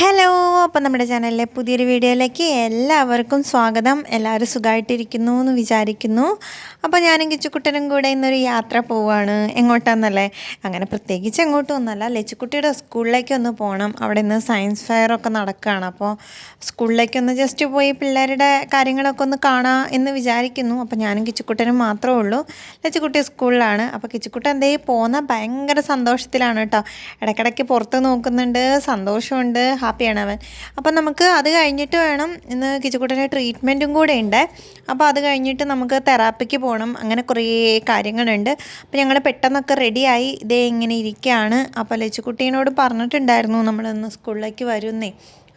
Hello അപ്പം നമ്മുടെ ചാനലിലെ പുതിയൊരു വീഡിയോയിലേക്ക് എല്ലാവർക്കും സ്വാഗതം. എല്ലാവരും സുഖമായിട്ടിരിക്കുന്നു എന്ന് വിചാരിക്കുന്നു. അപ്പോൾ ഞാനും കിച്ചുക്കുട്ടനും കൂടെ ഇന്നൊരു യാത്ര പോവുകയാണ് എങ്ങോട്ടാന്നല്ലേ? അങ്ങനെ പ്രത്യേകിച്ച് എങ്ങോട്ടും ഒന്നല്ല. ലച്ചുക്കുട്ടിയുടെ സ്കൂളിലേക്ക് ഒന്ന് പോകണം അവിടെ ഇന്ന് സയൻസ് ഫെയർ ഒക്കെ നടക്കുകയാണ്. അപ്പോൾ സ്കൂളിലേക്ക് ഒന്ന് ജസ്റ്റ് പോയി പിള്ളേരുടെ കാര്യങ്ങളൊക്കെ ഒന്ന് കാണാം എന്ന് വിചാരിക്കുന്നു. അപ്പോൾ ഞാനും കിച്ചുക്കുട്ടനും മാത്രമേ ഉള്ളൂ. ലച്ചുക്കുട്ടി സ്കൂളിലാണ്. അപ്പോൾ കിച്ചുക്കുട്ടൻ എന്തേ പോകുന്ന ഭയങ്കര സന്തോഷത്തിലാണ് കേട്ടോ. ഇടയ്ക്കിടയ്ക്ക് പുറത്ത് നോക്കുന്നുണ്ട്. സന്തോഷമുണ്ട്. ഹാപ്പിയാണ് അവൻ. അപ്പം നമുക്ക് അത് കഴിഞ്ഞിട്ട് വേണം ഇന്ന് കിച്ചുകുട്ടനെ ട്രീറ്റ്മെന്റും കൂടെ ഉണ്ട്. അപ്പോൾ അത് കഴിഞ്ഞിട്ട് നമുക്ക് തെറാപ്പിക്ക് പോകണം അങ്ങനെ കുറേ കാര്യങ്ങളുണ്ട്. അപ്പോൾ ഞങ്ങൾ പെട്ടെന്നൊക്കെ റെഡിയായി ഇതേ ഇങ്ങനെ ഇരിക്കുകയാണ്. അപ്പോൾ ലച്ചുക്കുട്ടീനോട് പറഞ്ഞിട്ടുണ്ടായിരുന്നു നമ്മൾ ഇന്ന് സ്കൂളിലേക്ക് വരുന്നേ.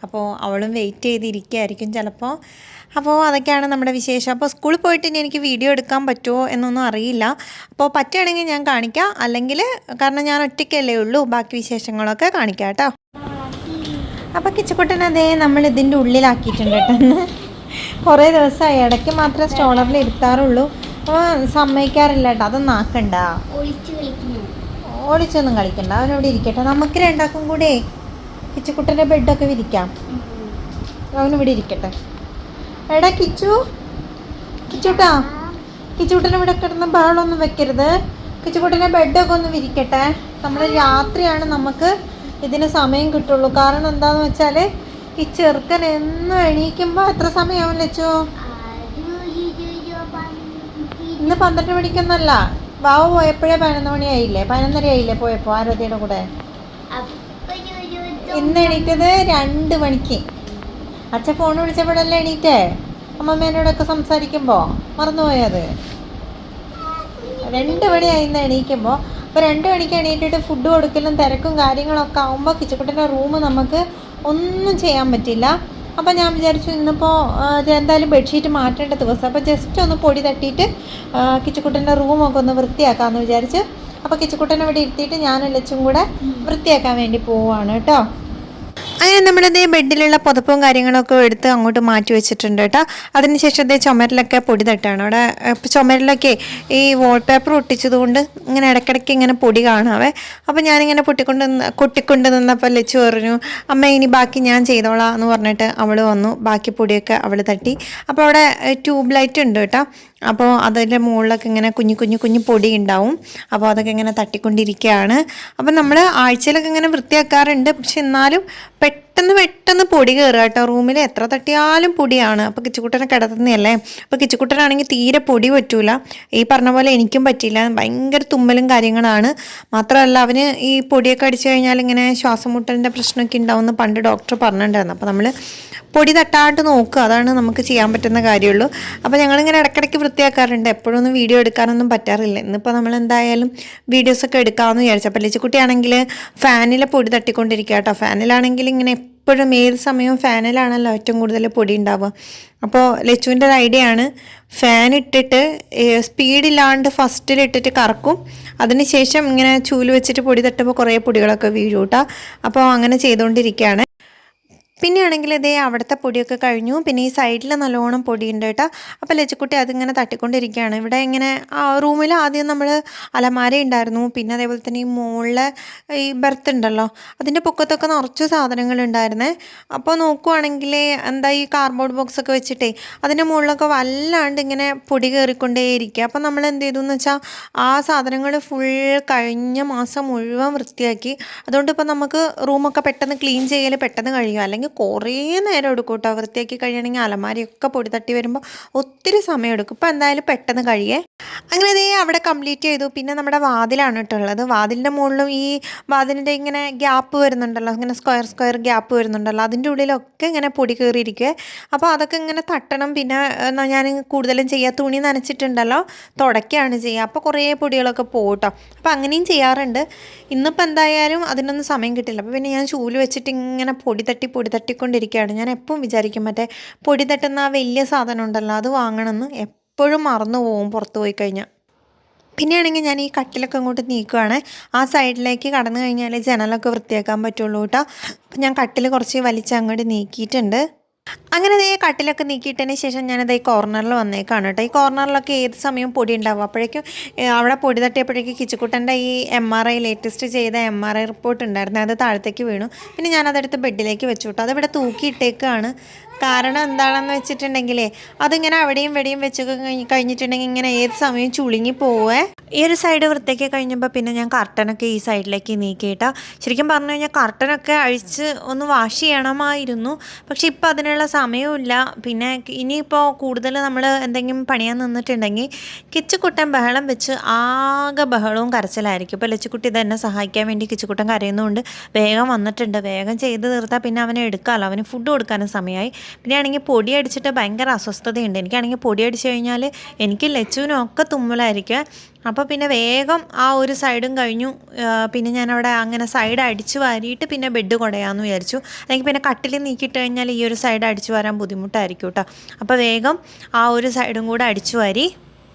അപ്പോൾ അവളും വെയിറ്റ് ചെയ്തിരിക്കുകയായിരിക്കും ചിലപ്പോൾ. അപ്പോൾ അതൊക്കെയാണ് നമ്മുടെ വിശേഷം. അപ്പോൾ സ്കൂളിൽ പോയിട്ട് ഇനി എനിക്ക് വീഡിയോ എടുക്കാൻ പറ്റുമോ എന്നൊന്നും അറിയില്ല. അപ്പോൾ പറ്റുകയാണെങ്കിൽ ഞാൻ കാണിക്കാം. അല്ലെങ്കിൽ കാരണം ഞാൻ ഒറ്റയ്ക്കല്ലേ ഉള്ളൂ. ബാക്കി വിശേഷങ്ങളൊക്കെ കാണിക്കാം കേട്ടോ. അപ്പോൾ കിച്ചക്കുട്ടൻ അതേ നമ്മൾ ഇതിന്റെ ഉള്ളിലാക്കിയിട്ടുണ്ട് കേട്ടോ. കുറേ ദിവസമായി ഇടയ്ക്ക് മാത്രമേ സ്റ്റോളറിൽ എടുത്താറുള്ളൂ അപ്പോൾ സമ്മതിക്കാറില്ല കേട്ടോ. അതൊന്നും ആക്കണ്ട. ഓടിച്ചൊന്നും കളിക്കണ്ട. അവനവിടെ ഇരിക്കട്ടെ. നമുക്ക് രണ്ടാക്കും കൂടെ കിച്ചുക്കുട്ടന്റെ ബെഡൊക്കെ വിരിക്കാം. അവനിവിടെ ഇരിക്കട്ടെ. എടാ കിച്ചു. കിച്ചുട്ടാ. കിച്ചുട്ടൻ ഇവിടെ കിടന്ന് ബഹളമൊന്നും വെക്കരുത്. കിച്ചുക്കുട്ടനെ ബെഡൊക്കെ ഒന്ന് വിരിക്കട്ടെ. നമ്മൾ രാത്രിയാണ് നമുക്ക് ഇതിന് സമയം കിട്ടുള്ളൂ. കാരണം എന്താന്ന് വെച്ചാൽ ഈ ചെറുക്കൻ എന്നും എണീക്കുമ്പോൾ എത്ര സമയമാവും ലച്ചു? ഇന്ന് പന്ത്രണ്ട് മണിക്കൊന്നല്ല. വാവ പോയപ്പോഴേ പതിനൊന്ന് മണിയായില്ലേ? പതിനൊന്നര ആയില്ലേ പോയപ്പോൾ ആരോഗ്യയുടെ കൂടെ? ഇന്ന് എണീറ്റത് രണ്ട് മണിക്ക്. അച്ഛൻ ഫോൺ വിളിച്ചപ്പോഴല്ലേ എണീറ്റേ? അമ്മമ്മേനോടൊക്കെ സംസാരിക്കുമ്പോൾ മറന്നുപോയത് രണ്ട് മണിയായി ഇന്ന് എണീക്കുമ്പോൾ അപ്പോൾ രണ്ട് മണിക്ക് എണീറ്റിട്ട് ഫുഡ് കൊടുക്കലും തിരക്കും കാര്യങ്ങളൊക്കെ ആകുമ്പോൾ കിച്ചക്കുട്ടന്റെ റൂം നമുക്ക് ഒന്നും ചെയ്യാൻ പറ്റില്ല. അപ്പോൾ ഞാൻ വിചാരിച്ചു ഇന്നിപ്പോൾ എന്തായാലും ബെഡ്ഷീറ്റ് മാറ്റേണ്ട ദിവസം. അപ്പോൾ ജസ്റ്റ് ഒന്ന് പൊടി തട്ടിയിട്ട് കിച്ചക്കുട്ടന്റെ റൂമൊക്കെ ഒന്ന് വൃത്തിയാക്കാമെന്ന് വിചാരിച്ച്. അപ്പോൾ കിച്ചക്കുട്ടനെ ഇവിടെ ഇരുത്തിയിട്ട് ഞാനും ലച്ചും കൂടെ വൃത്തിയാക്കാൻ വേണ്ടി പോവുകയാണ് കേട്ടോ. അങ്ങനെ നമ്മുടെ ദേ ബെഡിലുള്ള പുതപ്പും കാര്യങ്ങളൊക്കെ എടുത്ത് അങ്ങോട്ട് മാറ്റി വെച്ചിട്ടുണ്ട് കേട്ടോ. അതിനുശേഷം അതേ ചുമരിലൊക്കെ പൊടി തട്ടാണ്. അവിടെ ചുമരിലൊക്കെ ഈ വാൾപേപ്പർ ഒട്ടിച്ചതുകൊണ്ട് ഇങ്ങനെ ഇടയ്ക്കിടയ്ക്ക് ഇങ്ങനെ പൊടി കാണാവേ അപ്പോൾ ഞാനിങ്ങനെ പൊട്ടിക്കൊണ്ട് കൊട്ടിക്കൊണ്ട് നിന്നപ്പോൾ ലച്ചു പറഞ്ഞു അമ്മ ഇനി ബാക്കി ഞാൻ ചെയ്തോളാം എന്ന് പറഞ്ഞിട്ട് അവൾ വന്നു. ബാക്കി പൊടിയൊക്കെ അവൾ തട്ടി. അപ്പോൾ അവിടെ ട്യൂബ് ലൈറ്റ് ഉണ്ട് കേട്ടോ. അപ്പോൾ അതിന്റെ മുകളിലൊക്കെ ഇങ്ങനെ കുഞ്ഞു കുഞ്ഞു കുഞ്ഞു പൊടി ഉണ്ടാവും. അപ്പോൾ അതൊക്കെ ഇങ്ങനെ തട്ടിക്കൊണ്ടിരിക്കുകയാണ് അപ്പോൾ നമ്മൾ ആഴ്ചയിലൊക്കെ ഇങ്ങനെ വൃത്തിയാക്കാറുണ്ട്. പക്ഷെ എന്നാലും പെട്ടെന്ന് പെട്ടെന്ന് പെട്ടെന്ന് പൊടി കയറുക കേട്ടോ. റൂമിൽ എത്ര തട്ടിയാലും പൊടിയാണ്. അപ്പോൾ കിച്ചുകുട്ടനെ കിടത്തുന്നതല്ലേ? അപ്പോൾ കിച്ചുകുട്ടനാണെങ്കിൽ തീരെ പൊടി പറ്റൂല. ഈ പറഞ്ഞ പോലെ എനിക്കും പറ്റില്ല ഭയങ്കര തുമ്മലും കാര്യങ്ങളാണ്. മാത്രമല്ല അവന് ഈ പൊടിയൊക്കെ അടിച്ചു കഴിഞ്ഞാൽ ഇങ്ങനെ ശ്വാസം മുട്ടലിന്റെ പ്രശ്നമൊക്കെ ഉണ്ടാവുമെന്ന് പണ്ട് ഡോക്ടർ പറഞ്ഞിട്ടുണ്ടായിരുന്നു. അപ്പോൾ നമ്മൾ പൊടി തട്ടാണ്ട് നോക്കുക. അതാണ് നമുക്ക് ചെയ്യാൻ പറ്റുന്ന കാര്യമുള്ളൂ. അപ്പോൾ ഞങ്ങളിങ്ങനെ ഇടയ്ക്കിടയ്ക്ക് വൃത്തിയാക്കാറുണ്ട്. എപ്പോഴും ഒന്നും വീഡിയോ എടുക്കാനൊന്നും പറ്റാറില്ല. ഇന്നിപ്പോൾ നമ്മൾ എന്തായാലും വീഡിയോസൊക്കെ എടുക്കാമെന്ന് വിചാരിച്ചു. അപ്പോൾ ലിച്ചുകുട്ടിയാണെങ്കിൽ ഫാനിലെ പൊടി തട്ടിക്കൊണ്ടിരിക്കുക കേട്ടോ. ഫാനിലാണെങ്കിൽ ഇങ്ങനെ എപ്പോഴും ഏത് സമയവും ഫാനിലാണല്ലോ ഏറ്റവും കൂടുതൽ പൊടി ഉണ്ടാവുക. അപ്പോൾ ലച്ചുവിന്റെ ഒരു ഐഡിയ ആണ് ഫാൻ ഇട്ടിട്ട് സ്പീഡില്ലാണ്ട് ഫസ്റ്റിൽ ഇട്ടിട്ട് കറക്കും. അതിനുശേഷം ഇങ്ങനെ ചൂൽ വെച്ചിട്ട് പൊടി തട്ടുമ്പോൾ കുറേ പൊടികളൊക്കെ വീഴും അപ്പോൾ അങ്ങനെ ചെയ്തുകൊണ്ടിരിക്കുകയാണ്. പിന്നെ ആണെങ്കിൽ ഇതേ അവിടുത്തെ പൊടിയൊക്കെ കഴിഞ്ഞു. പിന്നെ ഈ സൈഡിൽ നല്ലോണം പൊടിയുണ്ട് കേട്ടോ. അപ്പോൾ ലച്ചക്കുട്ടി അതിങ്ങനെ തട്ടിക്കൊണ്ടിരിക്കുകയാണ്. ഇവിടെ ഇങ്ങനെ ആ റൂമിൽ ആദ്യം നമ്മൾ അലമാര ഉണ്ടായിരുന്നു. പിന്നെ അതേപോലെ തന്നെ ഈ മുകളിലെ ഈ ബെർത്ത് ഉണ്ടല്ലോ. അതിന്റെ പൊക്കത്തൊക്കെ നിറച്ച് സാധനങ്ങൾ ഉണ്ടായിരുന്നേ. അപ്പോൾ നോക്കുവാണെങ്കിൽ എന്താ ഈ കാർഡ്ബോർഡ് ബോക്സൊക്കെ വെച്ചിട്ടേ അതിന്റെ മുകളിലൊക്കെ വല്ലാണ്ട് ഇങ്ങനെ പൊടി കയറിക്കൊണ്ടേയിരിക്കുക അപ്പോൾ നമ്മൾ എന്ത് ചെയ്തു എന്ന് വെച്ചാൽ ആ സാധനങ്ങൾ ഫുൾ കഴിഞ്ഞ മാസം മുഴുവൻ വൃത്തിയാക്കി. അതുകൊണ്ട് ഇപ്പോൾ നമുക്ക് റൂമൊക്കെ പെട്ടെന്ന് ക്ലീൻ ചെയ്യൽ പെട്ടെന്ന് കഴിയും അല്ലെങ്കിൽ കുറേ നേരം എടുക്കും കേട്ടോ വൃത്തിയാക്കി കഴിയണമെങ്കിൽ അലമാരിയൊക്കെ പൊടി തട്ടി വരുമ്പോൾ ഒത്തിരി സമയം എടുക്കും. ഇപ്പോൾ എന്തായാലും പെട്ടെന്ന് കഴിയേ. അങ്ങനെ ഇതേ അവിടെ കംപ്ലീറ്റ് ചെയ്തു. പിന്നെ നമ്മുടെ വാതിലാണ് കേട്ടോ ഉള്ളത്. വാതിലിന്റെ മുകളിലും ഈ വാതിലിന്റെ ഇങ്ങനെ ഗ്യാപ്പ് വരുന്നുണ്ടല്ലോ. ഇങ്ങനെ സ്ക്വയർ സ്ക്വയർ ഗ്യാപ്പ് വരുന്നുണ്ടല്ലോ. അതിന്റെ ഉള്ളിലൊക്കെ ഇങ്ങനെ പൊടി കയറിയിരിക്കുക അപ്പോൾ അതൊക്കെ ഇങ്ങനെ തട്ടണം. പിന്നെ ഞാൻ കൂടുതലും ചെയ്യുക തുണി നനച്ചിട്ടുണ്ടല്ലോ. തുടക്കുകയാണ് ചെയ്യുക അപ്പോൾ കുറേ പൊടികളൊക്കെ പോകട്ടോ അപ്പോൾ അങ്ങനെയും ചെയ്യാറുണ്ട്. ഇന്നിപ്പോൾ എന്തായാലും അതിനൊന്നും സമയം കിട്ടില്ല. അപ്പോൾ പിന്നെ ഞാൻ ചൂൽ വെച്ചിട്ട് ഇങ്ങനെ പൊടി തട്ടി പൊടി തട്ടിക്കൊണ്ടിരിക്കുകയാണ്. ഞാൻ എപ്പം വിചാരിക്കും മറ്റേ പൊടി തട്ടുന്ന ആ വലിയ സാധനം ഉണ്ടല്ലോ അത് വാങ്ങണമെന്ന് എപ്പോഴും മറന്നു പോകും പുറത്ത് പോയി കഴിഞ്ഞാൽ പിന്നെയാണെങ്കിൽ ഞാൻ ഈ കട്ടിലൊക്കെ ഇങ്ങോട്ട് നീക്കുവാണ്. ആ സൈഡിലേക്ക് കടന്നു കഴിഞ്ഞാൽ ജനലൊക്കെ വൃത്തിയാക്കാൻ പറ്റുള്ളൂ കേട്ടോ. അപ്പം ഞാൻ കട്ടിൽ കുറച്ച് വലിച്ചങ്ങോട്ട് നീക്കിയിട്ടുണ്ട്. അങ്ങനെ ഈ കട്ടിലൊക്കെ നീക്കിയിട്ടതിന് ശേഷം ഞാനത് ഈ കോർണറിൽ വന്നേക്കാണ് കേട്ടോ. ഈ കോർണറിലൊക്കെ ഏത് സമയവും പൊടി ഉണ്ടാവും അപ്പോഴേക്കും അവിടെ പൊടി തട്ടിയപ്പോഴേക്കും കിച്ചുക്കുട്ടന്റെ ഈ എം ആർ ഐ ലേറ്റസ്റ്റ് ചെയ്ത എം ആർ ഐ റിപ്പോർട്ട് ഉണ്ടായിരുന്നു. അത് താഴത്തേക്ക് വീണു. പിന്നെ ഞാനതെടുത്ത് ബെഡിലേക്ക് വെച്ചു കേട്ടോ. അതിവിടെ തൂക്കിയിട്ടേക്കാണ്. കാരണം എന്താണെന്ന് വെച്ചിട്ടുണ്ടെങ്കിലേ അതിങ്ങനെ അവിടെയും ഇവിടെയും വെച്ച് കഴിഞ്ഞ് കഴിഞ്ഞിട്ടുണ്ടെങ്കിൽ ഇങ്ങനെ ഏത് സമയവും ചുളുങ്ങി പോവേ? ഈ ഒരു സൈഡ് വൃത്തിയൊക്കെ കഴിഞ്ഞപ്പോൾ പിന്നെ ഞാൻ കർട്ടനൊക്കെ ഈ സൈഡിലേക്ക് നീക്കിയിട്ടാ. ശരിക്കും പറഞ്ഞു കഴിഞ്ഞാൽ കർട്ടനൊക്കെ അഴിച്ച് ഒന്ന് വാഷ് ചെയ്യണമായിരുന്നു. പക്ഷെ ഇപ്പം അതിനുള്ള സമയമില്ല പിന്നെ ഇനിയിപ്പോൾ കൂടുതൽ നമ്മൾ എന്തെങ്കിലും പണിയാൻ നിന്നിട്ടുണ്ടെങ്കിൽ കിച്ചുക്കുട്ടൻ ബഹളം വെച്ച് ആകെ ബഹളവും കരച്ചിലായിരിക്കും. ഇപ്പോൾ ലച്ചുക്കുട്ടി ഇതെന്നെ സഹായിക്കാൻ വേണ്ടി കിച്ചുക്കുട്ടൻ കരയുന്നതുകൊണ്ട് വേഗം വന്നിട്ടുണ്ട്. വേഗം ചെയ്ത് തീർത്താൽ പിന്നെ അവനെ എടുക്കാമല്ലോ അവന് ഫുഡ് കൊടുക്കാനും സമയമായി പിന്നെ ആണെങ്കിൽ പൊടി അടിച്ചിട്ട് ഭയങ്കര അസ്വസ്ഥതയുണ്ട്. എനിക്കാണെങ്കിൽ പൊടി അടിച്ചു കഴിഞ്ഞാൽ എനിക്ക് ലച്ചുവിനും ഒക്കെ തുമ്മലായിരിക്കും. അപ്പോൾ പിന്നെ വേഗം ആ ഒരു സൈഡും കഴിഞ്ഞു. പിന്നെ ഞാനവിടെ അങ്ങനെ സൈഡ് അടിച്ചു വാരിയിട്ട് പിന്നെ ബെഡ് കുടയാമെന്ന് വിചാരിച്ചു. അല്ലെങ്കിൽ പിന്നെ കട്ടിൽ നീക്കിയിട്ട് കഴിഞ്ഞാൽ ഈ ഒരു സൈഡ് അടിച്ചു വരാൻ ബുദ്ധിമുട്ടായിരിക്കും കേട്ടോ. അപ്പോൾ വേഗം ആ ഒരു സൈഡും കൂടെ അടിച്ചു വാരി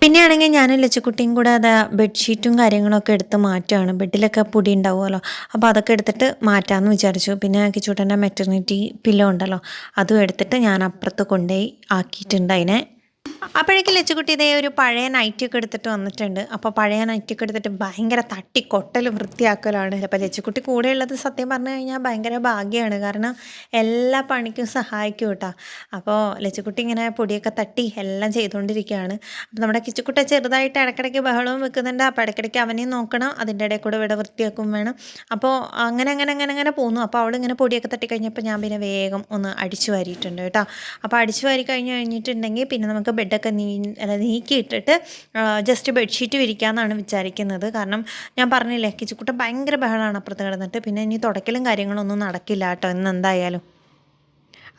പിന്നെയാണെങ്കിൽ ഞാനും ലച്ചക്കുട്ടിയും കൂടെ അത് ബെഡ്ഷീറ്റും കാര്യങ്ങളൊക്കെ എടുത്ത് മാറ്റുകയാണ് ബെഡിലൊക്കെ പൊടി ഉണ്ടാവുമല്ലോ. അപ്പോൾ അതൊക്കെ എടുത്തിട്ട് മാറ്റാമെന്ന് വിചാരിച്ചു. പിന്നെ കിച്ചൂട്ടന്റെ മെറ്റർണിറ്റി പില്ലോ ഉണ്ടല്ലോ. അതും എടുത്തിട്ട് ഞാൻ അപ്പുറത്ത് കൊണ്ടുപോയി ആക്കിയിട്ടുണ്ട് അതിനെ. അപ്പോഴേക്കും ലച്ചുകുട്ടി ഇതേ ഒരു പഴയ നൈറ്റിയൊക്കെ എടുത്തിട്ട് വന്നിട്ടുണ്ട്. അപ്പോൾ പഴയ നൈറ്റിയൊക്കെ എടുത്തിട്ട് ഭയങ്കര തട്ടി തട്ടിക്കൊട്ടലും വൃത്തിയാക്കലാണ് അപ്പോൾ ലച്ചുകുട്ടി കൂടെ ഉള്ളത് സത്യം പറഞ്ഞു കഴിഞ്ഞാൽ ഭയങ്കര ഭാഗ്യമാണ് കാരണം എല്ലാ പണിക്കും സഹായിക്കും കേട്ടോ. അപ്പോൾ ലച്ചുകുട്ടി ഇങ്ങനെ പൊടിയൊക്കെ തട്ടി എല്ലാം ചെയ്തുകൊണ്ടിരിക്കുകയാണ്. അപ്പോൾ നമ്മുടെ കിച്ചുക്കുട്ട ചെറുതായിട്ട് ഇടയ്ക്കിടയ്ക്ക് ബഹളവും വെക്കുന്നുണ്ട്. അപ്പോൾ ഇടയ്ക്കിടയ്ക്ക് അവനെയും നോക്കണം. അതിന്റെ ഇടയിൽ കൂടെ ഇവിടെ വൃത്തിയാക്കും വേണം. അപ്പോൾ അങ്ങനെ അങ്ങനെ അങ്ങനെ അങ്ങനെ പോന്നു. അപ്പോൾ അവൾ ഇങ്ങനെ പൊടിയൊക്കെ തട്ടി കഴിഞ്ഞപ്പോൾ ഞാൻ പിന്നെ വേഗം ഒന്ന് അടിച്ചു വാരിയിട്ടുണ്ട് കേട്ടോ. അപ്പോൾ അടിച്ചു വാരി കഴിഞ്ഞ് കഴിഞ്ഞിട്ടുണ്ടെങ്കിൽ പിന്നെ നമുക്ക് ബെഡൊക്കെ നീ അല്ല നീക്കിയിട്ടിട്ട് ജസ്റ്റ് ബെഡ്ഷീറ്റ് വിരിക്കാമെന്നാണ് വിചാരിക്കുന്നത്. കാരണം ഞാൻ പറഞ്ഞില്ലേ കിച്ചുക്കുട്ട ഭയങ്കര ബഹളമാണ് അപ്പുറത്ത് കിടന്നിട്ട്. പിന്നെ ഇനി തുടക്കലും കാര്യങ്ങളൊന്നും നടക്കില്ല കേട്ടോ ഇന്ന് എന്തായാലും.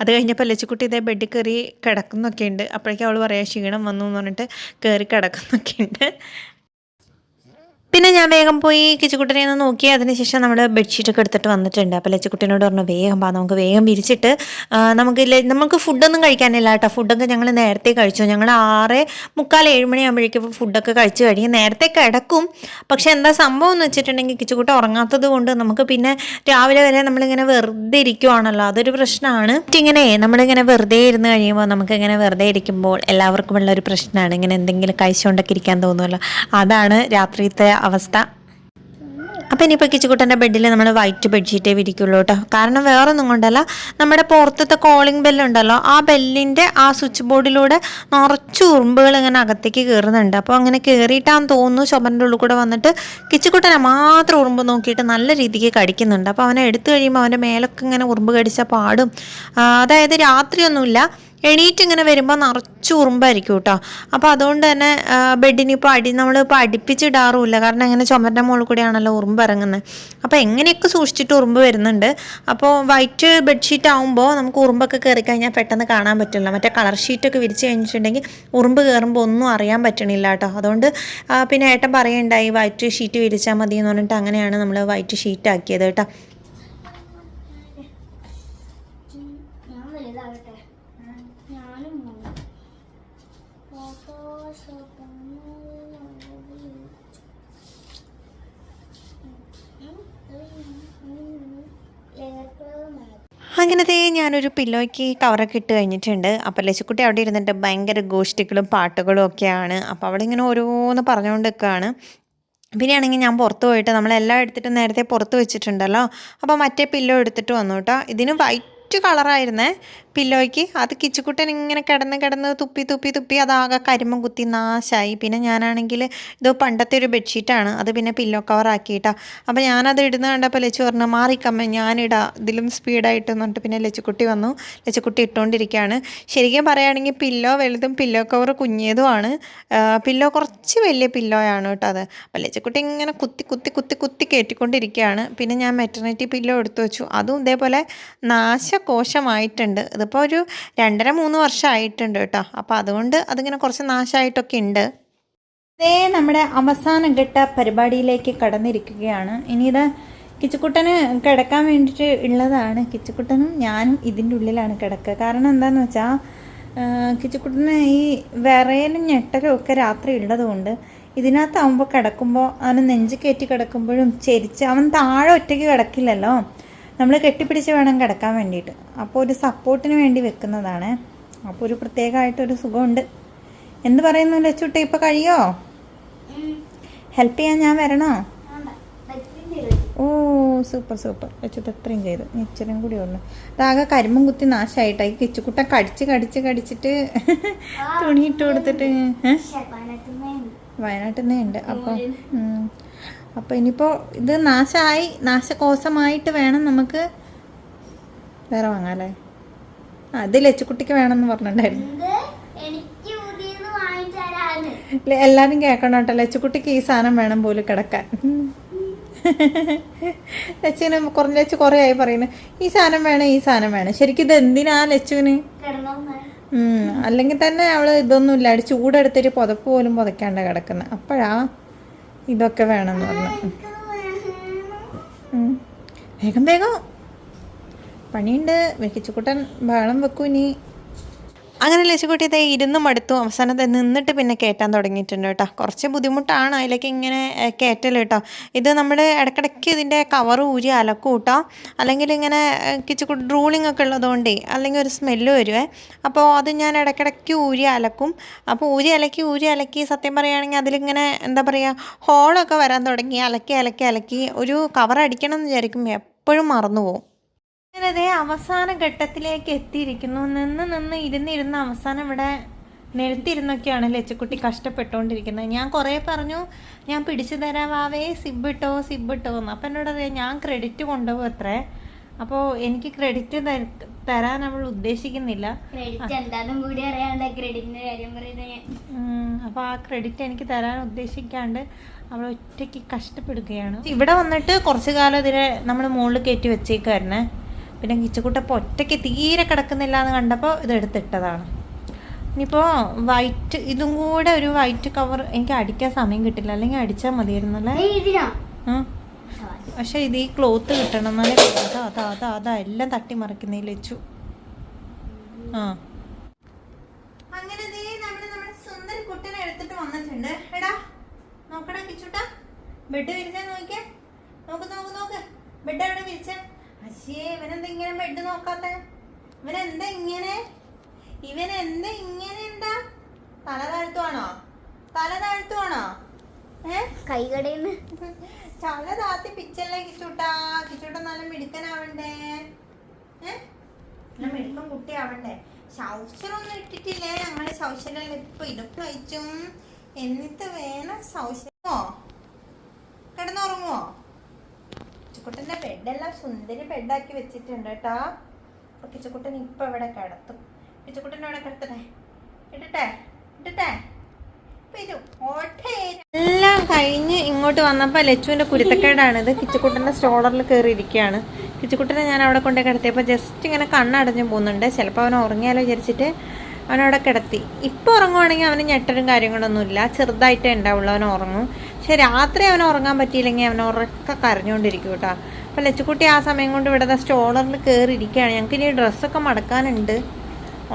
അത് കഴിഞ്ഞപ്പോൾ ലച്ചുക്കുട്ടി ഇതേ ബെഡിൽ കയറി കിടക്കുന്നൊക്കെ ഉണ്ട് അപ്പോഴേക്കും അവൾ പറയാം ക്ഷീണം വന്നു എന്ന് പറഞ്ഞിട്ട് കയറി കിടക്കുന്നൊക്കെ ഉണ്ട് പിന്നെ ഞാൻ വേഗം പോയി കിച്ചുകുട്ടനെ ഒന്ന് നോക്കി. അതിനുശേഷം നമ്മൾ ബെഡ്ഷീറ്റൊക്കെ എടുത്തിട്ട് വന്നിട്ടുണ്ട്. അപ്പോൾ ലച്ചുക്കുട്ടിനോട് പറഞ്ഞു വേഗം പാ നമുക്ക് വേഗം വിരിച്ചിട്ട് നമുക്ക് നമുക്ക് ഫുഡൊന്നും കഴിക്കാനില്ല കേട്ടോ. ഫുഡൊക്കെ ഞങ്ങൾ നേരത്തെ കഴിച്ചു. ഞങ്ങൾ ആറ് മുക്കാൽ ഏഴ് മണിയാകുമ്പോഴേക്കും ഫുഡൊക്കെ കഴിച്ചു കഴിയും നേരത്തെ കിടക്കും. പക്ഷെ എന്താ സംഭവം എന്ന് വെച്ചിട്ടുണ്ടെങ്കിൽ കിച്ചുകുട്ട ഉറങ്ങാത്തത് കൊണ്ട് നമുക്ക് പിന്നെ രാവിലെ വരെ നമ്മളിങ്ങനെ വെറുതെ ഇരിക്കുവാണല്ലോ. അതൊരു പ്രശ്നമാണ്. ഇങ്ങനെ നമ്മളിങ്ങനെ വെറുതെ ഇരുന്ന് കഴിയുമ്പോൾ നമുക്കിങ്ങനെ വെറുതെ ഇരിക്കുമ്പോൾ എല്ലാവർക്കും ഉള്ള ഒരു പ്രശ്നമാണ്. ഇങ്ങനെ എന്തെങ്കിലും കഴിച്ചുകൊണ്ടൊക്കെ ഇരിക്കാൻ തോന്നുമല്ലോ അതാണ് രാത്രിത്തെ അവസ്ഥ. അപ്പം ഇനിയിപ്പോൾ കിച്ചുകുട്ടന്റെ ബെഡിൽ നമ്മൾ വൈറ്റ് ബെഡ്ഷീറ്റേ വിരിക്കുള്ളൂ കേട്ടോ കാരണം വേറൊന്നും കൊണ്ടല്ല. നമ്മുടെ പുറത്തത്തെ കോളിംഗ് ബെല്ലുണ്ടല്ലോ ആ ബെല്ലിന്റെ ആ സ്വിച്ച് ബോർഡിലൂടെ നിറച്ച് ഉറുമ്പുകൾ ഇങ്ങനെ അകത്തേക്ക് കയറുന്നുണ്ട് അപ്പോൾ അങ്ങനെ കയറിയിട്ടാന്ന് തോന്നുന്നു ചുമരിന്റെ ഉള്ളിൽ കൂടെ വന്നിട്ട് കിച്ചുകുട്ടനെ മാത്രം ഉറുമ്പ് നോക്കിയിട്ട് നല്ല രീതിക്ക് കടിക്കുന്നുണ്ട്. അപ്പോൾ അവനെ എടുത്തു കഴിയുമ്പോൾ അവന്റെ മേലൊക്കെ ഇങ്ങനെ ഉറുമ്പ് കടിച്ച പാടും. അതായത് രാത്രിയൊന്നുമില്ല. എണീറ്റ് ഇങ്ങനെ വരുമ്പോൾ നിറച്ച് ഉറുമ്പായിരിക്കും കേട്ടോ അപ്പോൾ അതുകൊണ്ട് തന്നെ ബെഡിന് ഇപ്പോൾ അടി നമ്മളിപ്പോൾ അടുപ്പിച്ചിടാറുമില്ല. കാരണം ഇങ്ങനെ ചുമരിന്റെ മുകളിൽ കൂടിയാണല്ലോ ഉറുമ്പ് ഇറങ്ങുന്നത് അപ്പോൾ എങ്ങനെയൊക്കെ സൂക്ഷിച്ചിട്ട് ഉറുമ്പ് വരുന്നുണ്ട്. അപ്പോൾ വൈറ്റ് ബെഡ്ഷീറ്റ് ആകുമ്പോൾ നമുക്ക് ഉറുമ്പൊക്കെ കയറി കഴിഞ്ഞാൽ പെട്ടെന്ന് കാണാൻ പറ്റില്ല. മറ്റേ കളർ ഷീറ്റൊക്കെ വിരിച്ച് കഴിഞ്ഞിട്ടുണ്ടെങ്കിൽ ഉറുമ്പ് കയറുമ്പോൾ ഒന്നും അറിയാൻ പറ്റണില്ല കേട്ടോ അതുകൊണ്ട് പിന്നെ ഏട്ടൻ പറയുണ്ടായി വൈറ്റ് ഷീറ്റ് വിരിച്ചാൽ മതി എന്ന് പറഞ്ഞിട്ട് അങ്ങനെയാണ് നമ്മൾ വൈറ്റ് ഷീറ്റ് ആക്കിയത് കേട്ടോ ഞാൻ വലുതാവട്ടെ ഞാനും മോനും അങ്ങനത്തെ ഞാനൊരു പില്ലോയ്ക്ക് കവറൊക്കെ ഇട്ട് കഴിഞ്ഞിട്ടുണ്ട്. അപ്പോൾ ലച്ചുക്കുട്ടി അവിടെ ഇരുന്നിട്ട് ഭയങ്കര ഗോഷ്ടികളും പാട്ടുകളും ഒക്കെയാണ്. അപ്പോൾ ഇങ്ങനെ ഓരോന്ന് പറഞ്ഞുകൊണ്ട് നിൽക്കുകയാണ് പിന്നെയാണെങ്കിൽ ഞാൻ പുറത്ത് പോയിട്ട് നമ്മളെല്ലാം എടുത്തിട്ട് നേരത്തെ പുറത്ത് വെച്ചിട്ടുണ്ടല്ലോ. അപ്പോൾ മറ്റേ പില്ലോ എടുത്തിട്ട് വന്നു കേട്ടോ. ഇതിന് വൈറ്റ് കളറായിരുന്നേ. പില്ലോയ്ക്ക് അത് കിച്ചുക്കുട്ടൻ ഇങ്ങനെ കിടന്ന് കിടന്ന് തുപ്പി തുപ്പി തുപ്പി അതാകെ കരിമ്പം കുത്തി നാശായി. പിന്നെ ഞാനാണെങ്കിൽ ഇത് പണ്ടത്തെ ഒരു ബെഡ്ഷീറ്റാണ്. അത് പിന്നെ പില്ലോ കവറാക്കിയിട്ടാ അപ്പോൾ ഞാനത് ഇടുന്ന കണ്ടപ്പോൾ ലച്ചു പറഞ്ഞു മാറിക്കമ്മ ഞാനിടാം. ഇതിലും സ്പീഡായിട്ട് എന്നിട്ട് പിന്നെ ലച്ചുക്കുട്ടി വന്നു. ലച്ചുക്കുട്ടി ഇട്ടുകൊണ്ടിരിക്കുകയാണ് ശരിക്കും പറയുകയാണെങ്കിൽ പില്ലോ വലുതും പില്ലോ കവർ കുഞ്ഞതുമാണ്. പില്ലോ കുറച്ച് വലിയ പില്ലോയാണ് കേട്ടോ അത്. അപ്പോൾ ലച്ചുക്കുട്ടി ഇങ്ങനെ കുത്തി കുത്തി കുത്തി കുത്തി കയറ്റിക്കൊണ്ടിരിക്കുകയാണ് പിന്നെ ഞാൻ മെറ്റർണിറ്റി പില്ലോ എടുത്തു വെച്ചു. അതും ഇതേപോലെ നാശകോശമായിട്ടുണ്ട്. ഇതിപ്പോൾ ഒരു രണ്ടര മൂന്ന് വർഷം ആയിട്ടുണ്ട് കേട്ടോ. അപ്പോൾ അതുകൊണ്ട് അതിങ്ങനെ കുറച്ച് നാശമായിട്ടൊക്കെ ഉണ്ട്. അതേ നമ്മുടെ അവസാന ഘട്ട പരിപാടിയിലേക്ക് കടന്നിരിക്കുകയാണ്. ഇനി ഇത് കിച്ചുക്കുട്ടന് കിടക്കാൻ വേണ്ടിയിട്ട് ഉള്ളതാണ്. കിച്ചുക്കുട്ടനും ഞാനും ഇതിന്റെ ഉള്ളിലാണ് കിടക്കുക. കാരണം എന്താണെന്ന് വെച്ചാൽ കിച്ചുക്കുട്ടന് ഈ വിറയലും ഞെട്ടലും ഒക്കെ രാത്രി ഉള്ളതുകൊണ്ട് ഇതിനകത്താവുമ്പോൾ കിടക്കുമ്പോൾ അവന് നെഞ്ച് കയറ്റി കിടക്കുമ്പോഴും ചെരിച്ച് അവൻ താഴെ ഒറ്റയ്ക്ക് കിടക്കില്ലല്ലോ. നമ്മൾ കെട്ടിപ്പിടിച്ച് വേണം കിടക്കാൻ വേണ്ടിയിട്ട്. അപ്പോൾ ഒരു സപ്പോർട്ടിന് വേണ്ടി വെക്കുന്നതാണ്. അപ്പോൾ ഒരു പ്രത്യേകമായിട്ടൊരു സുഖമുണ്ട്. എന്ത് പറയുന്നു ലച്ചുട്ടി? ഇപ്പോൾ കഴിയോ? ഹെൽപ്പ് ചെയ്യാൻ ഞാൻ വരണോ? ഓ സൂപ്പർ സൂപ്പർ ലച്ചുട്ട് എത്രയും ചെയ്തു. ഇച്ചിരിയും കൂടി ഉള്ളു. അതാകെ കരിമ്പും കുത്തി നാശമായിട്ടായി കിച്ചുക്കുട്ട കടിച്ച് കടിച്ച് കടിച്ചിട്ട് തുണി ഇട്ട് കൊടുത്തിട്ട് വയനാട്ടിൽ നിന്നേ ഉണ്ട്. അപ്പോൾ അപ്പോൾ ഇനിയിപ്പോൾ ഇത് നാശമായി നാശകോശമായിട്ട് വേണം നമുക്ക് വേറെ വാങ്ങാല്ലേ? ആ ഇത് ലച്ചുക്കുട്ടിക്ക് വേണമെന്ന് പറഞ്ഞിട്ടുണ്ടായിരുന്നു. എല്ലാവരും കേൾക്കണം കേട്ടോ. ലച്ചുക്കുട്ടിക്ക് ഈ സാധനം വേണം പോലും കിടക്കാൻ. ലച്ചുവിന് കുറഞ്ഞ ലച്ചു കുറേ ആയി പറയുന്നു. ഈ സാധനം വേണം ഈ സാധനം വേണം. ശരിക്കും ഇത് എന്തിനാ ലച്ചുവിന്? അല്ലെങ്കിൽ തന്നെ അവൾ ഇതൊന്നും ഇല്ല ചൂടെടുത്തിട്ട് പുതപ്പ് പോലും പുതയ്ക്കാണ്ട് കിടക്കുന്നത് അപ്പോഴാ ഇതൊക്കെ വേണമെന്ന് പറഞ്ഞു. വേഗം വേഗം. പണിയുണ്ട്. വെക്കിച്ചുക്കുട്ടൻ ബഹളം വെക്കൂ ഇനി. അങ്ങനെ ലച്ചുകുട്ടി ഇതേ ഇരുന്ന് മടുത്തു. അവസാനത്തെ നിന്നിട്ട് പിന്നെ കയറ്റാൻ തുടങ്ങിയിട്ടുണ്ട് കേട്ടോ. കുറച്ച് ബുദ്ധിമുട്ടാണ് അതിലേക്ക് ഇങ്ങനെ കയറ്റൽ കേട്ടോ. ഇത് നമ്മൾ ഇടയ്ക്കിടയ്ക്ക് ഇതിന്റെ കവർ ഊരി അലക്കും കേട്ടോ അല്ലെങ്കിൽ ഇങ്ങനെ കിച്ചുകുട്ടി ഡ്രൂളിംഗ് ഒക്കെ ഉള്ളതുകൊണ്ട് അല്ലെങ്കിൽ ഒരു സ്മെല്ല് വരുവേ. അപ്പോൾ അത് ഞാൻ ഇടയ്ക്കിടയ്ക്ക് ഊരി അലക്കും. അപ്പോൾ ഊരി അലക്കി ഊരി അലക്കി സത്യം പറയുകയാണെങ്കിൽ അതിലിങ്ങനെ എന്താ പറയുക ഹോളൊക്കെ വരാൻ തുടങ്ങി. അലക്കി അലക്കി അലക്കി ഒരു കവർ അടിക്കണം എന്ന് വിചാരിക്കും എപ്പോഴും മറന്നു പോകും. അതേ അവസാന ഘട്ടത്തിലേക്ക് എത്തിയിരിക്കുന്നു. നിന്ന് നിന്ന് ഇരുന്നിരുന്ന് അവസാനം ഇവിടെ നിലത്തിരുന്നൊക്കെയാണ് ലച്ചക്കുട്ടി കഷ്ടപ്പെട്ടുകൊണ്ടിരിക്കുന്നത്. ഞാൻ കുറേ പറഞ്ഞു ഞാൻ പിടിച്ചു തരാം വാവേ സിബ് ഇട്ടോ സിബ് ഇട്ടോ എന്ന്. അപ്പം എന്നോട് അറിയാം ഞാൻ ക്രെഡിറ്റ് കൊണ്ടുപോകും അത്രേ. അപ്പോൾ എനിക്ക് ക്രെഡിറ്റ് തരാൻ അവൾ ഉദ്ദേശിക്കുന്നില്ല. അപ്പോൾ ആ ക്രെഡിറ്റ് എനിക്ക് തരാൻ ഉദ്ദേശിക്കാണ്ട് അവൾ ഒറ്റയ്ക്ക് കഷ്ടപ്പെടുകയാണ്. ഇവിടെ വന്നിട്ട് കുറച്ച് കാലം ഇതിനെ നമ്മൾ മുകളിൽ കയറ്റി വെച്ചേക്കുമായിരുന്നേ പിന്നെ കിച്ചക്കുട്ടപ്പോൾ ഒറ്റയ്ക്ക് തീരെ കിടക്കുന്നില്ല എന്ന് കണ്ടപ്പോൾ ഇത് എടുത്തിട്ടതാണ്. ഇനിയിപ്പോൾ വൈറ്റ് ഇതും കൂടെ ഒരു വൈറ്റ് കവർ എനിക്ക് അടിക്കാൻ സമയം കിട്ടില്ല. അല്ലെങ്കിൽ അടിച്ചാൽ മതിയായിരുന്നല്ലേ പക്ഷെ ഇതിനാ. ആ. പക്ഷേ ഇത് ഈ ക്ലോത്ത് കിട്ടണം എന്നാലേ അതാ അതാ അതാ അതാ എല്ലാം തട്ടി മറിക്കുന്നതിൽ വെച്ചു ആ. അങ്ങനെ ദേ നമ്മൾ നമ്മുടെ സുന്ദരി കുട്ടനെ എടുത്തിട്ട് വന്നിട്ടുണ്ട്. എടാ നോക്കടാ കിച്ചുട്ടാ. ബെഡ് വിരിച്ചാ നോക്കിയേ. നോക്ക് നോക്ക് നോക്ക്. ബെഡ് എവിടെ വിരിച്ച? അശ്ശേ ഇവനെന്താ ഇങ്ങനെ ബെഡ് നോക്കാത്ത? ഇവനെന്താ ഇങ്ങനെ? ഇവൻ എന്താ ഇങ്ങനെ എന്താ? തല താഴ്ത്തുവാണോ? തല താഴ്ത്തുവാണോ? കൈകടയിന്ന് ചല താത്തി പിച്ചല്ലേ കിച്ചൂട്ടാ. കിച്ചൂട്ട നല്ല മിടുക്കനാവണ്ടേ? നല്ല മിടുക്കൻ കുട്ടിയാവണ്ടേ? ശൗചരൊന്നും ഇട്ടിട്ടില്ലേ? ഞങ്ങളെ ശൗചരം ഇപ്പൊ ഇതൊക്കെ കഴിച്ചും. എന്നിട്ട് വേണം ശൗചരമോ കിടന്നുറങ്ങുമോ കിച്ചുക്കുട്ടന്റെ ബെഡെല്ലാം സുന്ദരി ബെഡാക്കി വെച്ചിട്ടുണ്ട് കേട്ടോ. അപ്പൊ കിച്ചുക്കുട്ടൻ ഇപ്പൊ ഇവിടെ കിടത്തും. കിച്ചുക്കുട്ടൻ അവിടെ കിടത്തട്ടെ ഇട്ടിട്ടേ ഇട്ടിട്ടേ. എല്ലാം കഴിഞ്ഞ് ഇങ്ങോട്ട് വന്നപ്പോൾ ലച്ചുവിന്റെ ഇത് കിച്ചുക്കുട്ടന്റെ സ്റ്റോളറിൽ കയറിയിരിക്കുകയാണ് കിച്ചുക്കുട്ടനെ ഞാൻ അവിടെ കൊണ്ടേ കിടത്തിയപ്പോൾ ജസ്റ്റ് ഇങ്ങനെ കണ്ണടഞ്ഞു പോകുന്നുണ്ട്. ചിലപ്പോൾ അവൻ ഉറങ്ങിയാലോ വിചാരിച്ചിട്ട് അവനവിടെ കിടത്തി. ഇപ്പോൾ ഉറങ്ങുവാണെങ്കിൽ അവന് ഞെട്ടലും കാര്യങ്ങളൊന്നുമില്ല. ചെറുതായിട്ടേ ഉണ്ടാവുള്ളൂ അവൻ ഉറങ്ങും. പക്ഷെ രാത്രി അവൻ ഉറങ്ങാൻ പറ്റിയില്ലെങ്കിൽ അവൻ ഉറക്ക കരഞ്ഞുകൊണ്ടിരിക്കും കേട്ടോ. അപ്പോൾ ലച്ചുക്കുട്ടി ആ സമയം കൊണ്ട് ഇവിടെ സ്റ്റോളറിൽ കയറി ഇരിക്കുകയാണ് ഞങ്ങൾക്ക് ഇനി ഡ്രസ്സൊക്കെ മടക്കാനുണ്ട്.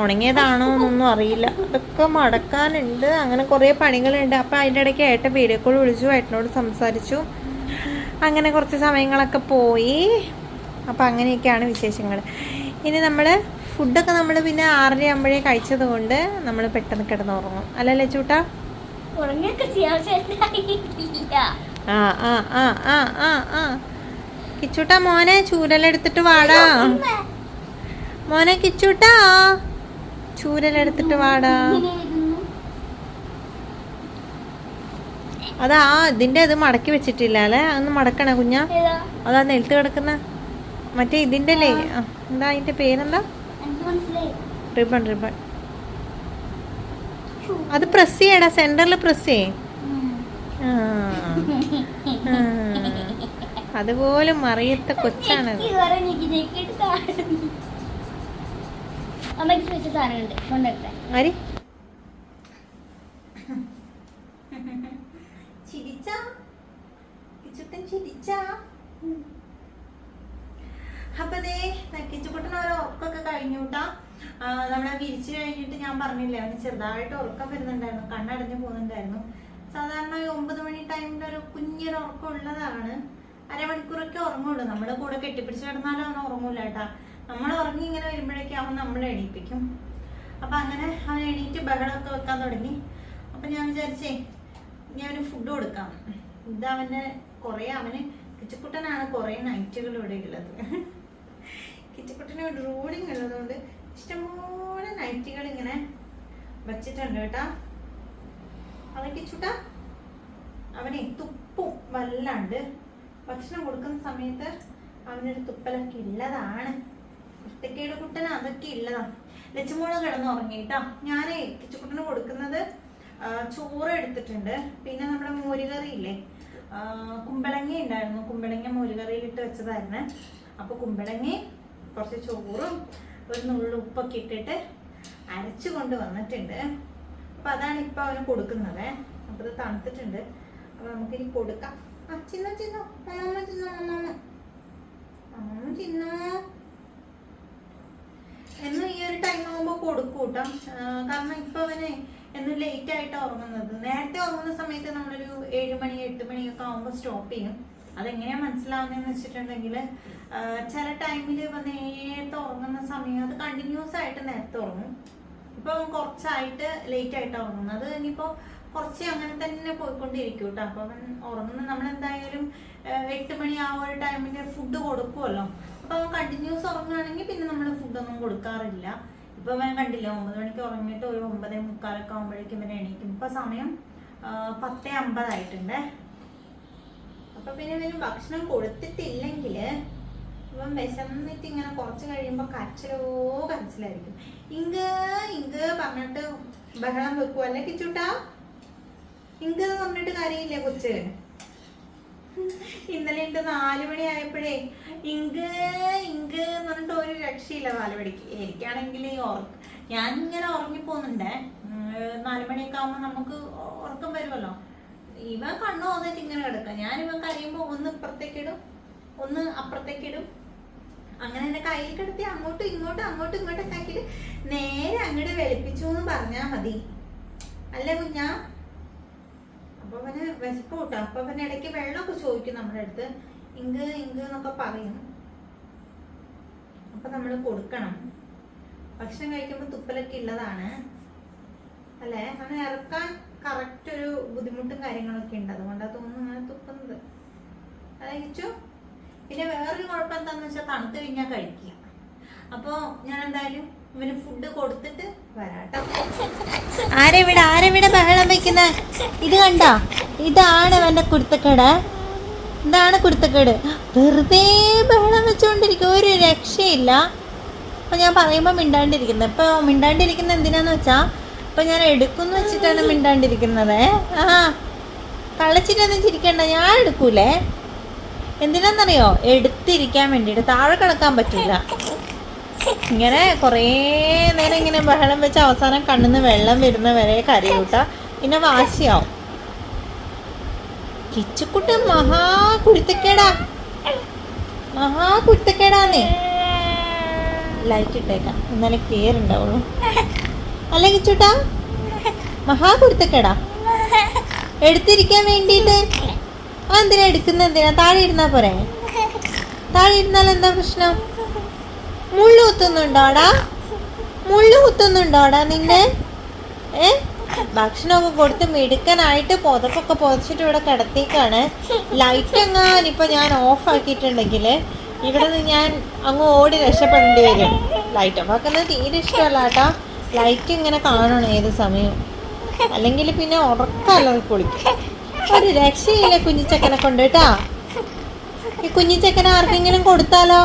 ഉണങ്ങിയതാണോ എന്നൊന്നും അറിയില്ല. അതൊക്കെ മടക്കാനുണ്ട്. അങ്ങനെ കുറേ പണികളുണ്ട്. അപ്പം അതിന്റെ ഇടയ്ക്ക് ഏട്ടൻ വീഡിയോ കോൾ വിളിച്ചു. ഏട്ടനോട് സംസാരിച്ചു. അങ്ങനെ കുറച്ച് സമയങ്ങളൊക്കെ പോയി. അപ്പോൾ അങ്ങനെയൊക്കെയാണ് വിശേഷങ്ങൾ. ഇനി നമ്മൾ ഫുഡൊക്കെ നമ്മൾ പിന്നെ ആറര ആകുമ്പോഴേ കഴിച്ചത് കൊണ്ട് നമ്മൾ പെട്ടെന്ന് കിടന്നുറങ്ങും. അല്ലല്ലേ ചൂട്ടാ ഉറങ്ങൊക്കെ ചെയ്യാൻ ആ ആ ആ ആ ആ ആ. കിച്ചൂട്ടാ മോനെ ചൂരലെടുത്തിട്ട് വാടാ. മോനെ കിച്ചൂട്ടാ. ചൂരലെടുത്തിട്ട് വാടാ. അതാ ഇതിന്റെ ഇത് മടക്കി വെച്ചിട്ടില്ല അല്ലേ? അന്ന് മടക്കണേ കുഞ്ഞ. അതാ നെൽത്ത് കിടക്കുന്ന. മറ്റേ ഇതിന്റെ അല്ലേ ആ, എന്താ അതിന്റെ പേരെന്താ? Ribbon ribbon. അത് പ്രസ് ചെയ്യടാ സെന്ററിൽ പ്രസ് ചെയ്യേ. അതുപോലെ മറിയത്ത കൊച്ചാണ് ചിരിച്ചാ? ഞെക്കി അപ്പൊ ദേ കിച്ചുക്കുട്ടൻ ഒരു ഉറക്കമൊക്കെ കഴിഞ്ഞു കേട്ടാ നമ്മളെ വിരിച്ചു കഴിഞ്ഞിട്ട് ഞാൻ പറഞ്ഞില്ലേ അവന് ചെറുതായിട്ട് ഉറക്കം വരുന്നുണ്ടായിരുന്നു കണ്ണടഞ്ഞു പോകുന്നുണ്ടായിരുന്നു. സാധാരണ ഈ ഒമ്പത് മണി ടൈമിൽ ഒരു കുഞ്ഞൊരു ഉറക്കം ഉള്ളതാണ്. അരമണിക്കൂറൊക്കെ ഉറങ്ങുള്ളൂ. നമ്മുടെ കൂടെ കെട്ടിപ്പിടിച്ച് കിടന്നാലും അവൻ ഉറങ്ങൂല കേട്ടാ. നമ്മൾ ഉറങ്ങി ഇങ്ങനെ വരുമ്പോഴേക്കും അവൻ നമ്മളെ എണീപ്പിക്കും. അപ്പൊ അങ്ങനെ അവൻ എണീറ്റ് ബഹളമൊക്കെ വെക്കാൻ തുടങ്ങി. അപ്പൊ ഞാൻ വിചാരിച്ചേ ഞാൻ ഫുഡ് കൊടുക്കാം. ഇത് അവന് കുറെ അവന് കിച്ചക്കുട്ടനാണ് കുറേ നൈറ്റുകൾ ഇവിടെ ഉള്ളത്. കിച്ചക്കുട്ടന് റോഡിങ് ഉള്ളതുകൊണ്ട് ഇഷ്ടംപോലെ നൈറ്റികൾ ഇങ്ങനെ വെച്ചിട്ടുണ്ട് കേട്ടാ. അവൻ കിച്ചുട്ട? അവനെ തുപ്പും വല്ലാണ്ട്. ഭക്ഷണം കൊടുക്കുന്ന സമയത്ത് അവനൊരു തുപ്പലൊക്കെ ഇല്ലതാണ് കുട്ടക്കേട് കുട്ടന് അതൊക്കെ ഇല്ലതാണ് ലച്ചുമോൾ കിടന്ന് ഉറങ്ങിട്ടാ ഞാനേ കിച്ചുക്കുട്ടന് കൊടുക്കുന്നത് ചോറ് എടുത്തിട്ടുണ്ട്. പിന്നെ നമ്മുടെ മോരുകറി ഇല്ലേ കുമ്പളങ്ങ ഉണ്ടായിരുന്നു കുമ്പളങ്ങ മോരുകറിയിലിട്ട് വെച്ചതായിരുന്നു. അപ്പൊ കുമ്പളങ്ങ കുറച്ച് ചോറും ഒരു നുള്ളു ഉപ്പൊക്കെ ഇട്ടിട്ട് അരച്ചു കൊണ്ട് വന്നിട്ടുണ്ട്. അപ്പൊ അതാണ് ഇപ്പൊ അവന് കൊടുക്കുന്നത്. അപ്പൊ ഇത് തണുത്തിട്ടുണ്ട്. അപ്പൊ നമുക്കിനി കൊടുക്കാം. ആ ചിന്ന അമ്മമ്മ ചിന്ന അമ്മമ്മ. അമ്മമ്മ ചിന്നോ. എന്നും ഈ ഒരു ടൈം ആകുമ്പോ കൊടുക്കും കേട്ടോ കാരണം ഇപ്പൊ അവന് എന്നും ലേറ്റ് ആയിട്ട് ഉറങ്ങുന്നത്. നേരത്തെ ഉറങ്ങുന്ന സമയത്ത് നമ്മളൊരു ഏഴ് മണി എട്ട് മണിയൊക്കെ ആകുമ്പോൾ സ്റ്റോപ്പ് ചെയ്യും. അതെങ്ങനെയാ മനസ്സിലാവുന്നതെന്ന് വെച്ചിട്ടുണ്ടെങ്കിൽ ചില ടൈമിൽ ഇപ്പൊ നേരത്തെ ഉറങ്ങുന്ന സമയം അത് കണ്ടിന്യൂസ് ആയിട്ട് നേരത്തെ ഉറങ്ങും. ഇപ്പൊ കുറച്ചായിട്ട് ലേറ്റ് ആയിട്ടാ ഉറങ്ങുന്നത്. അത് ഇനിയിപ്പോ കുറച്ച് അങ്ങനെ തന്നെ പോയിക്കൊണ്ടിരിക്കും കേട്ടോ. അപ്പൊ അവൻ ഉറങ്ങുന്ന നമ്മൾ എന്തായാലും എട്ട് മണി ആ ഒരു ടൈമിൽ ഫുഡ് കൊടുക്കുമല്ലോ അപ്പൊ അവൻ കണ്ടിന്യൂസ് ഉറങ്ങുകയാണെങ്കിൽ പിന്നെ നമ്മൾ ഫുഡൊന്നും കൊടുക്കാറില്ല. ഇപ്പൊ അവൻ കണ്ടില്ല ഒമ്പത് മണിക്ക് ഉറങ്ങിയിട്ട് ഒരു ഒമ്പതേ മുക്കാലൊക്കെ ആകുമ്പോഴേക്കും ഇവൻ എണീക്കും. ഇപ്പൊ സമയം പത്തേ അമ്പതായിട്ടുണ്ട്. അപ്പൊ പിന്നെ ഇവന് ഭക്ഷണം കൊടുത്തിട്ടില്ലെങ്കിൽ ഇവൻ വിശന്നിട്ട് ഇങ്ങനെ കുറച്ച് കഴിയുമ്പോൾ കരച്ചിലോ കരച്ചിലായിരിക്കും. ഇങ്ക് ഇങ്ക് പറഞ്ഞിട്ട് ബഹളം വെക്കുക അല്ലെ കിച്ചുട്ടാ? ഇങ്ക് പറഞ്ഞിട്ട് കാര്യമില്ലേ കൊച്ച്? ഇന്നലെ ഉണ്ട് നാല് മണി ആയപ്പോഴേ ഇങ്ക് ഇങ്ക് എന്ന് പറഞ്ഞിട്ട് ഒരു രക്ഷയില്ല നാല് മണിക്ക്. എനിക്കാണെങ്കിൽ ഞാൻ ഇങ്ങനെ ഉറങ്ങിപ്പോന്നുണ്ടേ. ഉം, നാല് മണിയൊക്കെ ആകുമ്പോ നമുക്ക് ഉറക്കം വരുമല്ലോ ഇവൻ കണ്ണു വന്നിട്ട് ഇങ്ങനെ കിടക്കാം. ഞാൻ ഇവൻ കരയുമ്പോ ഒന്ന് ഇപ്പുറത്തേക്കിടും ഒന്ന് അപ്പുറത്തേക്കിടും അങ്ങനെ എന്നെ കയ്യിൽ കിടത്തി അങ്ങോട്ടും ഇങ്ങോട്ടും അങ്ങോട്ടും ഇങ്ങോട്ടും ആക്കിയിട്ട് നേരെ അങ്ങോട്ട് വെളുപ്പിച്ചു എന്ന് പറഞ്ഞാ മതി. അല്ലേ കുഞ്ഞാ. അപ്പൊ അവന് വിശപ്പ് കൂട്ടാ. അപ്പൊ അവന് ഇടയ്ക്ക് വെള്ളമൊക്കെ ചോദിക്കും നമ്മുടെ അടുത്ത്. ഇങ്ക് ഇങ്ക് എന്നൊക്കെ പറയും. അപ്പൊ നമ്മൾ കൊടുക്കണം. ഭക്ഷണം കഴിക്കുമ്പോൾ തുപ്പലൊക്കെ ഉള്ളതാണ്. അല്ലേ? അവന് ഇറക്കാൻ കറക്റ്റ് ഒരു ബുദ്ധിമുട്ടും കാര്യങ്ങളൊക്കെ ഉണ്ട്. അതുകൊണ്ടാ തോന്നുന്നു അങ്ങനെ തുപ്പുന്നത്. അയച്ചു പിന്നെ വേറൊരു കുഴപ്പം എന്താണെന്ന് വെച്ചാൽ തണുത്ത് കഴിഞ്ഞാൽ കഴിക്കുക. അപ്പോ ഞാൻ എന്തായാലും ഇവന് ഫുഡ് കൊടുത്തിട്ട് വരാട്ടോ. ആരെവിടെ? ആരെവിടെ ബഹളം വെക്കുന്ന? ഇത് കണ്ടോ? ഇതാണ് അവന്റെ കുരുത്തക്കേട്. ഇതാണ് കുരുത്തക്കേട്. വെറുതെ ബഹളം വെച്ചുകൊണ്ടിരിക്കും ഒരു രക്ഷയില്ല. അപ്പൊ ഞാൻ പറയുമ്പോ മിണ്ടാണ്ടിരിക്കുന്നത് ഇപ്പൊ മിണ്ടാണ്ടിരിക്കുന്ന എന്തിനാന്ന് വെച്ചാ ഇപ്പൊ ഞാൻ എടുക്കുന്നു വെച്ചിട്ടാണ് മിണ്ടാണ്ടിരിക്കുന്നത്. ആ കളിച്ചിട്ടൊന്നും ചിരിക്കണ്ട ഞാൻ എടുക്കൂലേ? എന്തിനാന്നറിയോ? എടുത്തിരിക്കാൻ വേണ്ടിയിട്ട് താഴെ കിടക്കാൻ പറ്റില്ല ഇങ്ങനെ കുറേ നേരം ഇങ്ങനെ ബഹളം വെച്ച് അവസാനം കണ്ണിന്ന് വെള്ളം വരുന്ന വരെ കരയൂട്ട. പിന്നെ വാശിയാവും. കിച്ചുക്കുട്ടി മഹാ കുരുത്തക്കേടാ. മഹാ കുരുത്തക്കേടാന്നേ. ലൈറ്റ് ഇട്ടേക്കാം. എന്നാലേ ക്ലിയർ ഉണ്ടാവുള്ളൂ. അല്ല കിച്ചുട്ടാ മഹാ കുരുത്തക്കേടാ. എടുത്തിരിക്കാൻ വേണ്ടിട്ട്? ആ എന്തിനാ എടുക്കുന്ന? എന്തിനാ? താഴെ ഇരുന്നാ പോരെ? താഴെ ഇരുന്നാൽ എന്താ പ്രശ്നം? മുള്ളു കുത്തുന്നുണ്ടോടാ? മുള്ളു കുത്തുന്നുണ്ടോടാ നിന്നെ? ഏ? ഭക്ഷണമൊക്കെ കൊടുത്ത് മിടുക്കനായിട്ട് പുതപ്പൊക്കെ പുതച്ചിട്ട് ഇവിടെ കിടത്തിക്കാണ് ലൈറ്റ് എങ്ങാൻ ഞാൻ ഓഫ് ആക്കിയിട്ടുണ്ടെങ്കിൽ ഇവിടെ നിന്ന് ഞാൻ അങ്ങ് ഓടി രക്ഷപ്പെടേണ്ടി വരും. ലൈറ്റ് ഓഫ് ആക്കുന്നത് തീരെ ഇഷ്ടമല്ല കേട്ടാ ലൈറ്റ് ഇങ്ങനെ കാണണം ഏത് സമയവും അല്ലെങ്കിൽ പിന്നെ ഉറക്കല്ലറി പൊളിക്കും ഒരു രക്ഷയില്ല കുഞ്ഞിച്ചക്കനെ കൊണ്ട് കേട്ടാ. ഈ കുഞ്ഞിച്ചക്കനെ ആർക്കെങ്കിലും കൊടുത്താലോ?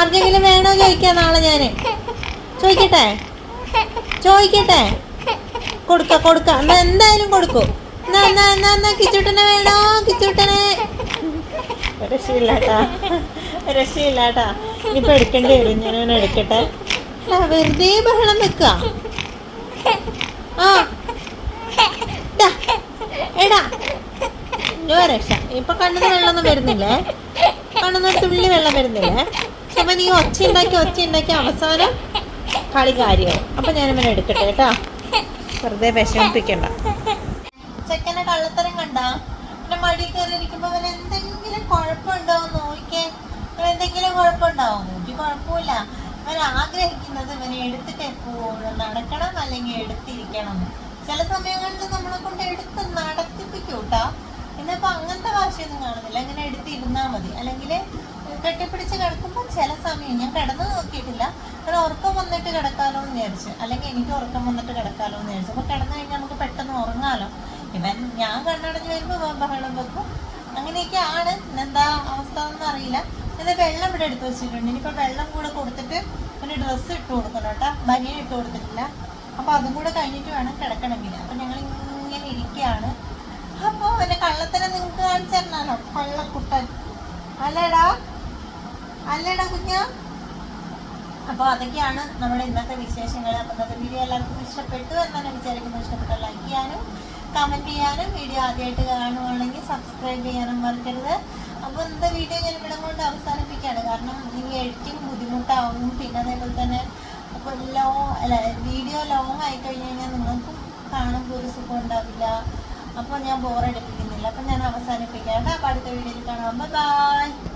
ആർക്കെങ്കിലും വേണോ ചോദിക്കാം നാളെ ഞാൻ? ചോദിക്കട്ടെ? ചോദിക്കട്ടെ? കൊടുക്ക കൊടുക്ക. എന്നാ എന്തായാലും കൊടുക്കൂ. എന്നാ എന്നാ എന്നാ എന്നാ കിച്ചൂട്ടനെ വേണോ? കിച്ചൂട്ടനെ. രക്ഷയില്ലാട്ടാ രക്ഷയില്ലാട്ടാ ഇപ്പൊ എടുക്കേണ്ടി വരും. ഞാനെടുക്കട്ടെ വെറുതെ ബഹളം വെക്ക. ആ. എടാ. ഇയ്യോ രക്ഷ ഇപ്പൊ കണ്ണിന് വെള്ളമൊന്നും വരുന്നില്ലേ? കണ്ണിന് ഒരു തുള്ളി വെള്ളം വരുന്നില്ലേ? അപ്പൊ നീ ഒച്ച ഉണ്ടാക്കി ഒച്ച ഉണ്ടാക്കി അവസാനം കളി കാര്യമാവും അപ്പൊ ഞാൻ ഇവനെ എടുക്കട്ടെ കേട്ടോ? വെറുതെ വിഷമിപ്പിക്കണ്ട. ചെക്കനെ കള്ളത്തരം കണ്ട? പിന്നെ മടി കയറി ഇരിക്കുമ്പോ അവൻ എന്തെങ്കിലും കുഴപ്പമുണ്ടോ എന്ന് നോക്കിയേ എന്തെങ്കിലും കുഴപ്പമുണ്ടാവും നോക്കി കുഴപ്പമില്ല. അവൻ ആഗ്രഹിക്കുന്നത് ഇവനെ എടുത്തിട്ട് എപ്പോഴും നടക്കണം അല്ലെങ്കിൽ എടുത്തിരിക്കണം. ചില സമയങ്ങളിൽ നമ്മളെ കൊണ്ട് എടുത്ത് നടത്തിപ്പിക്കും കേട്ടോ ഇന്നിപ്പോ അങ്ങനത്തെ ഭാഷയൊന്നും കാണുന്നില്ല. അങ്ങനെ എടുത്തിരുന്നാ മതി. അല്ലെങ്കിൽ കെട്ടിപ്പിടിച്ച് കിടക്കുമ്പോൾ ചില സമയം ഞാൻ കിടന്നു നോക്കിയിട്ടില്ല. കാരണം ഉറക്കം വന്നിട്ട് കിടക്കാലോ എന്ന് വിചാരിച്ചു. അല്ലെങ്കിൽ എനിക്ക് ഉറക്കം വന്നിട്ട് കിടക്കാലോ എന്ന് വിചാരിച്ചു. അപ്പൊ കിടന്നു കഴിഞ്ഞാൽ നമുക്ക് പെട്ടെന്ന് ഉറങ്ങാലോ. ഇവൻ ഞാൻ കണ്ണടഞ്ഞ് വരുമ്പോൾ ബഹളം വെക്കും. അങ്ങനെയൊക്കെ ആണ് എന്താ അവസ്ഥ എന്ന് അറിയില്ല ഇത് വെള്ളം ഇവിടെ എടുത്ത് വെച്ചിട്ടുണ്ട്. ഇനിയിപ്പോൾ വെള്ളം കൂടെ കൊടുത്തിട്ട് പിന്നെ ഡ്രസ്സ് ഇട്ട് കൊടുക്കണം കേട്ടോ. ബനിയൻ ഇട്ട് കൊടുത്തിട്ടില്ല. അപ്പോൾ അതും കൂടെ കഴിഞ്ഞിട്ട് വേണം കിടക്കണമെങ്കിൽ. അപ്പം ഞങ്ങൾ ഇങ്ങനെ ഇരിക്കുകയാണ്. അപ്പോൾ എന്റെ കള്ളത്തനെ നിങ്ങൾക്ക് കാണിച്ചു തരണമല്ലോ കള്ളക്കുട്ടൻ. അല്ലേടാ? അല്ലേടാ കുഞ്ഞ? അപ്പോൾ അതൊക്കെയാണ് നമ്മുടെ ഇന്നത്തെ വിശേഷങ്ങൾ. അപ്പോൾ ഇന്നത്തെ വീഡിയോ എല്ലാവർക്കും ഇഷ്ടപ്പെട്ടു എന്നാണ് വിചാരിക്കുന്നത്. ഇഷ്ടപ്പെട്ട ലൈക്ക് ചെയ്യാനും കമന്റ് ചെയ്യാനും വീഡിയോ ആദ്യമായിട്ട് കാണുകയാണെങ്കിൽ സബ്സ്ക്രൈബ് ചെയ്യാനും മറക്കരുത്. അപ്പോൾ വീഡിയോ ഞാൻ ഇവിടെ കൊണ്ട് അവസാനിപ്പിക്കുകയാണ്. കാരണം ഈ എഡിറ്റിംഗ് ബുദ്ധിമുട്ടാവും. പിന്നെ അതേപോലെ തന്നെ അപ്പോൾ ലോ അല്ല വീഡിയോ ലോങ് ആയി കഴിഞ്ഞ് കഴിഞ്ഞാൽ നിങ്ങൾക്കും കാണുമ്പോൾ ഒരു സുഖം ഉണ്ടാവില്ല. അപ്പോൾ ഞാൻ ബോറടിപ്പിക്കുന്നില്ല അപ്പോൾ ഞാൻ അവസാനിപ്പിക്കാം. കേട്ടോ? അപ്പോൾ അടുത്ത വീഡിയോയിൽ കാണാം. ബൈ